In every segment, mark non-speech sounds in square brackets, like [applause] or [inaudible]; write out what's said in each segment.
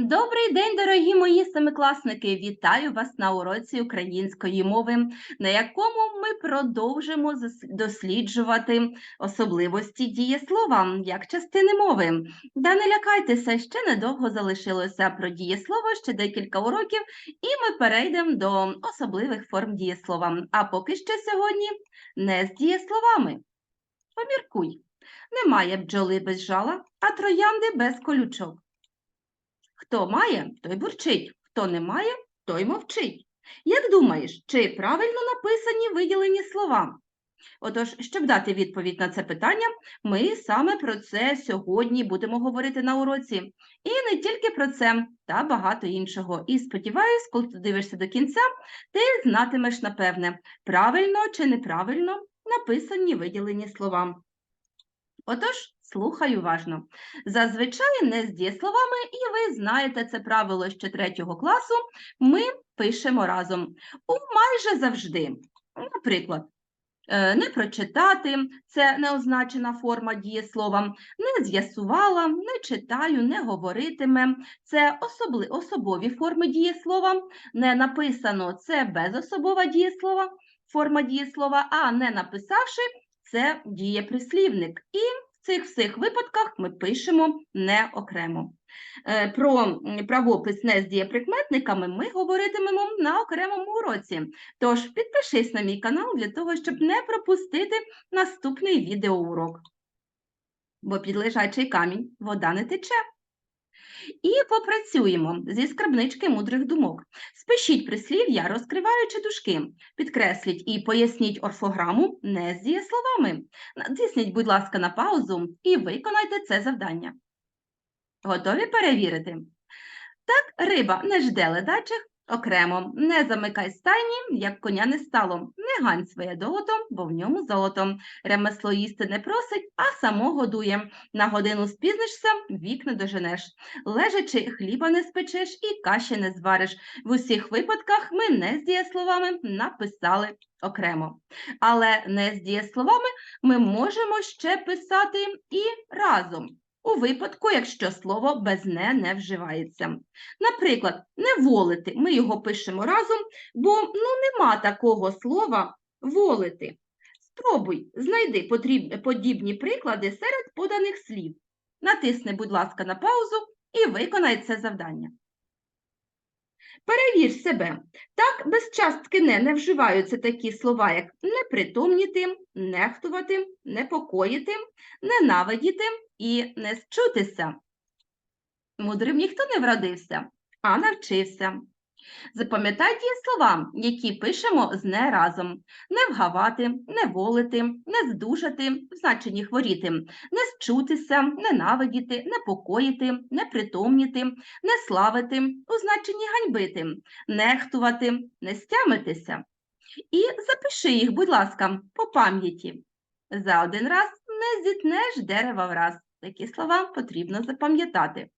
Добрий день, дорогі мої семикласники! Вітаю вас на уроці української мови, на якому ми продовжимо досліджувати особливості дієслова як частини мови. Да не лякайтеся, ще недовго залишилося про дієслово, ще декілька уроків, і ми перейдемо до особливих форм дієслова. А поки що сьогодні не з дієсловами. Поміркуй. Немає бджоли без жала, а троянди без колючок. Хто має, той бурчить, хто не має, той мовчить. Як думаєш, чи правильно написані виділені слова? Отож, щоб дати відповідь на це питання, ми саме про це сьогодні будемо говорити на уроці. І не тільки про це, та багато іншого. І сподіваюсь, коли ти дивишся до кінця, ти знатимеш, напевне, правильно чи неправильно написані виділені слова. Отож, слухай уважно. Зазвичай не з дієсловами, і ви знаєте це правило ще третього класу, ми пишемо разом. У майже завжди. Наприклад, е, не прочитати це неозначена форма дієслова, не з'ясувала, не читаю, не говоритиме. Це особли, особові форми дієслова. Не написано це безособова дієслова, форма дієслова, а не написавши це дієприслівник. І цих всіх випадках ми пишемо не окремо. Е, Про правопис не з дієприкметниками ми говоритимемо на окремому уроці. Тож підпишись на мій канал для того, щоб не пропустити наступний відеоурок. Бо під лежачий камінь вода не тече. І попрацюємо зі скарбнички мудрих думок. Спишіть прислів'я, розкриваючи дужки. Підкресліть і поясніть орфограму не з дієсловами. Натисніть, будь ласка, на паузу і виконайте це завдання. Готові перевірити? Так, риба не жде ледачих окремо. Не замикай стайні, як коня не стало. Не гань своє долото, бо в ньому золото. Ремесло їсти не просить, а само годує. На годину спізнишся, вік не доженеш. Лежачи, хліба не спечеш і каші не звариш. В усіх випадках ми не з дієсловами написали окремо. Але не з дієсловами ми можемо ще писати і разом. У випадку, якщо слово без не не вживається. Наприклад, не волити, ми його пишемо разом, бо ну, нема такого слова волити. Спробуй, знайди потріб- подібні приклади серед поданих слів. Натисни, будь ласка, на паузу і виконай це завдання. Перевір себе. Так, без частки не не вживаються такі слова, як непритомніти, нехтувати, непокоїти, ненавидіти і не счутися. Мудрим ніхто не вродився, а навчився. Запам'ятай ті слова, які пишемо з не разом. Не вгавати, не волити, не здужати, в значенні хворіти, не счутися, ненавидіти, непокоїти, непритомніти, не славити, у значенні ганьбити, нехтувати, не стямитися. І запиши їх, будь ласка, по пам'яті. За один раз не зітнеш дерева враз. Такі слова потрібно запам'ятати.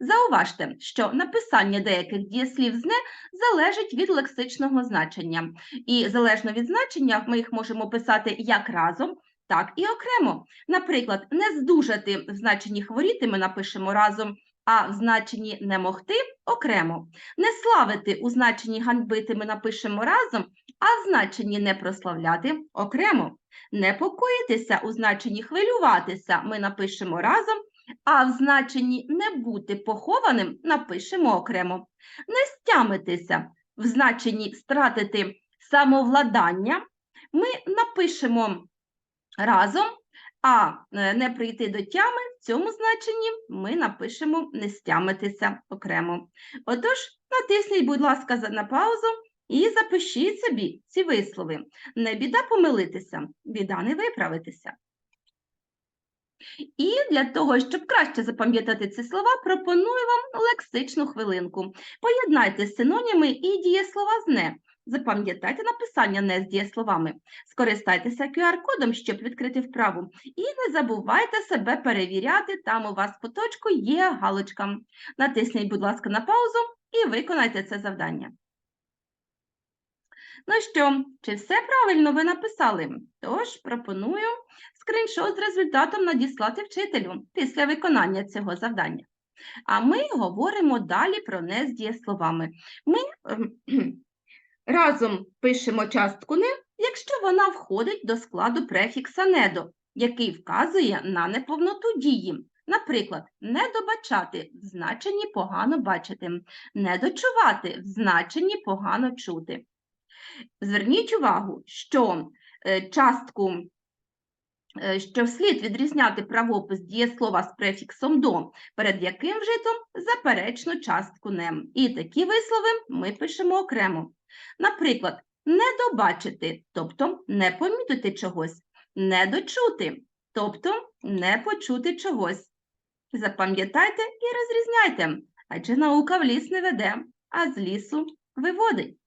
Зауважте, що написання деяких дієслів з «не» залежить від лексичного значення. І залежно від значення ми їх можемо писати як разом, так і окремо. Наприклад, не здужати в значенні хворіти ми напишемо разом, а в значенні не могти окремо. Не славити у значенні ганьбити ми напишемо разом, а в значенні не прославляти окремо. Непокоїтися у значенні хвилюватися ми напишемо разом, а в значенні не бути похованим напишемо окремо. Не стямитися в значенні стратити самовладання ми напишемо разом, а е, не прийти до тями в цьому значенні ми напишемо не стямитися окремо. Отож, натисніть, будь ласка, на паузу і запишіть собі ці вислови. Не біда помилитися, біда не виправитися. І для того, щоб краще запам'ятати ці слова, пропоную вам лексичну хвилинку. Поєднайте синоніми і дієслова з «не». Запам'ятайте написання «не» з дієсловами. Скористайтеся QR-кодом, щоб відкрити вправу. І не забувайте себе перевіряти, там у вас в куточку є галочка. Натисніть, будь ласка, на паузу і виконайте це завдання. Ну що, чи все правильно ви написали? Тож пропоную скріншот з результатом надіслати вчителю після виконання цього завдання. А ми говоримо далі про не з дієсловами. Ми ем, [clears throat] разом пишемо частку не, якщо вона входить до складу префікса недо, який вказує на неповноту дії. Наприклад, недобачати в значенні погано бачити, недочувати в значенні погано чути. Зверніть увагу, що е, частку, е, що слід відрізняти правопис дієслова з префіксом до, перед яким вжито заперечну частку не. І такі вислови ми пишемо окремо. Наприклад, недобачити, тобто не помітити чогось, недочути, тобто не почути чогось. Запам'ятайте і розрізняйте, адже наука в ліс не веде, а з лісу виводить.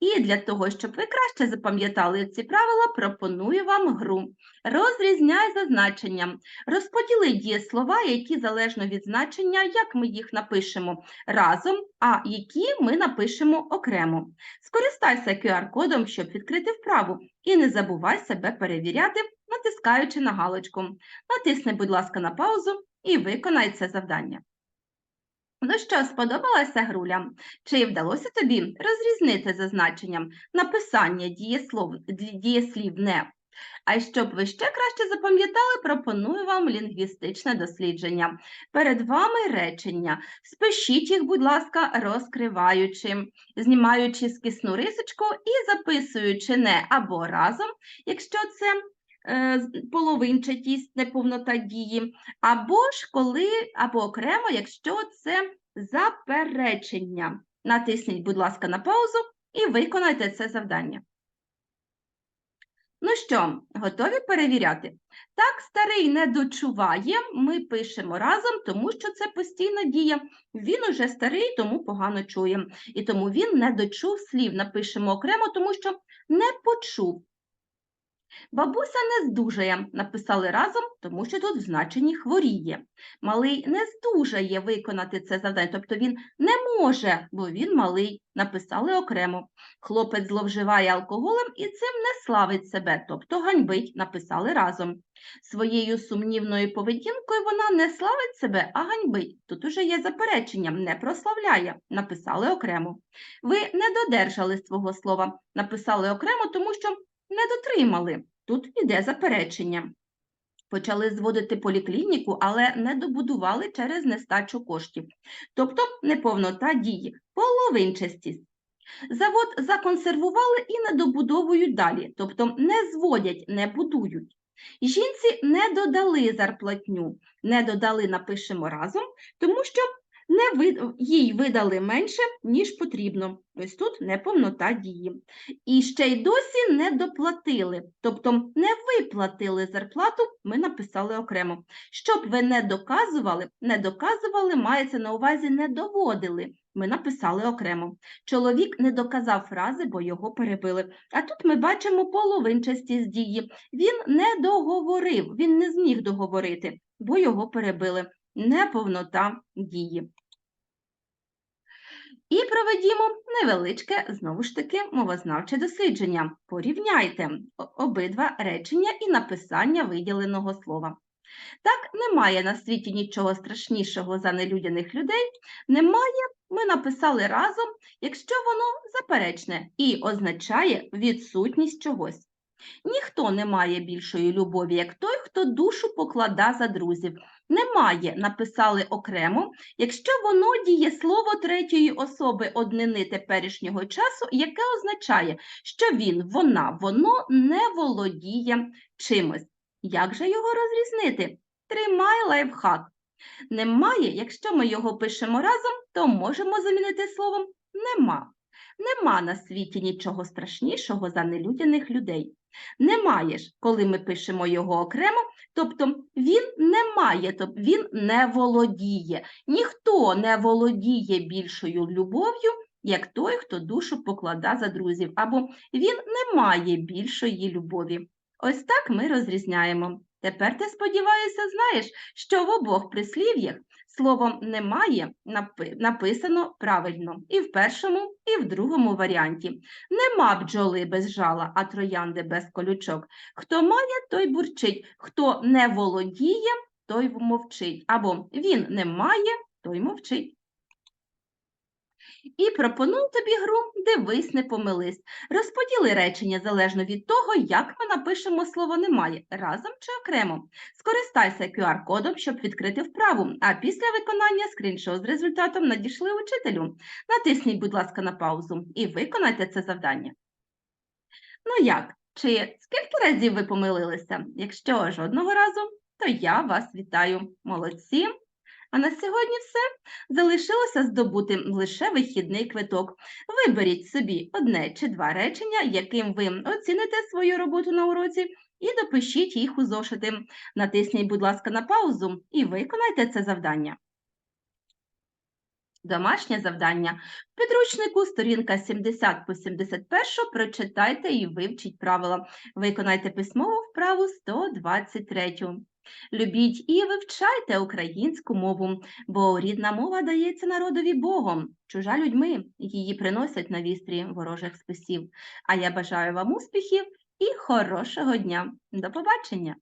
І для того, щоб ви краще запам'ятали ці правила, пропоную вам гру. Розрізняй за значенням. Розподіли дієслова, які залежно від значення, як ми їх напишемо разом, а які ми напишемо окремо. Скористайся QR-кодом, щоб відкрити вправу, і не забувай себе перевіряти, натискаючи на галочку. Натисни, будь ласка, на паузу і виконай це завдання. Ну що, сподобалася груля? Чи вдалося тобі розрізнити за значенням написання дієслов, дієслів не? А щоб ви ще краще запам'ятали, пропоную вам лінгвістичне дослідження. Перед вами речення. Спишіть їх, будь ласка, розкриваючи, знімаючи скисну рисочку і записуючи не або разом, якщо це половинчатість, неповнота дії, або ж коли, або окремо, якщо це заперечення. Натисніть, будь ласка, на паузу і виконайте це завдання. Ну що, готові перевіряти? Так, старий не дочуває, ми пишемо разом, тому що це постійна дія. Він уже старий, тому погано чує. І тому він не дочув слів. Напишемо окремо, тому що не почув. Бабуся не здужає, написали разом, тому що тут в значенні хворіє. Малий не здужає виконати це завдання, тобто він не може, бо він малий, написали окремо. Хлопець зловживає алкоголем і цим не славить себе, тобто ганьбить, написали разом. Своєю сумнівною поведінкою вона не славить себе, а ганьбить. Тут уже є запереченням, не прославляє, написали окремо. Ви не додержали свого слова, написали окремо, тому що не дотримали. Тут іде заперечення. Почали зводити поліклініку, але не добудували через нестачу коштів. Тобто неповнота дії, половинчастість. Завод законсервували і не добудовують далі, тобто не зводять, не будують. Жінці не додали зарплатню, не додали, напишемо разом, тому що не вид... їй видали менше, ніж потрібно. Ось тут неповнота дії. І ще й досі не доплатили, тобто не виплатили зарплату, ми написали окремо. Щоб ви не доказували, не доказували, мається на увазі не доводили. Ми написали окремо. Чоловік не доказав фрази, бо його перебили. А тут ми бачимо половинчасті дії. Він не договорив, він не зміг договорити, бо його перебили. Неповнота дії. І проведімо невеличке, знову ж таки, мовознавче дослідження. Порівняйте обидва речення і написання виділеного слова. Так, немає на світі нічого страшнішого за нелюдяних людей. Немає, ми написали разом, якщо воно заперечне і означає відсутність чогось. Ніхто не має більшої любові, як той, хто душу поклада за друзів. Немає, написали окремо, якщо воно діє слово третьої особи однини теперішнього часу, яке означає, що він, вона, воно не володіє чимось. Як же його розрізнити? Тримай лайфхак. Немає, якщо ми його пишемо разом, то можемо замінити словом нема. Нема на світі нічого страшнішого за нелюдяних людей. Немає ж, коли ми пишемо його окремо, тобто він не має, тобто він не володіє. Ніхто не володіє більшою любов'ю, як той, хто душу поклада за друзів, або він не має більшої любові. Ось так ми розрізняємо. Тепер ти, сподіваюся, знаєш, що в обох прислів'ях словом немає написано правильно і в першому, і в другому варіанті. Нема бджоли без жала, а троянди без колючок. Хто має, той бурчить, хто не володіє, той мовчить. Або він не має, той мовчить. І пропоную тобі гру Дивись, не помились. Розподіли речення залежно від того, як ми напишемо слово немає, разом чи окремо. Скористайся QR-кодом, щоб відкрити вправу, а після виконання скріншот з результатом надійшли учителю. Натисніть, будь ласка, на паузу і виконайте це завдання. Ну як? Чи скільки разів ви помилилися? Якщо жодного разу, то я вас вітаю. Молодці! А на сьогодні все. Залишилося здобути лише вихідний квиток. Виберіть собі одне чи два речення, яким ви оціните свою роботу на уроці, і допишіть їх у зошити. Натисніть, будь ласка, на паузу і виконайте це завдання. Домашнє завдання. В підручнику сторінка 70 по 71 прочитайте і вивчіть правила. Виконайте письмову вправу 123. Любіть і вивчайте українську мову, бо рідна мова дається народові Богом, чужа людьми, її приносять на вістрі ворожих списів. А я бажаю вам успіхів і хорошого дня. До побачення!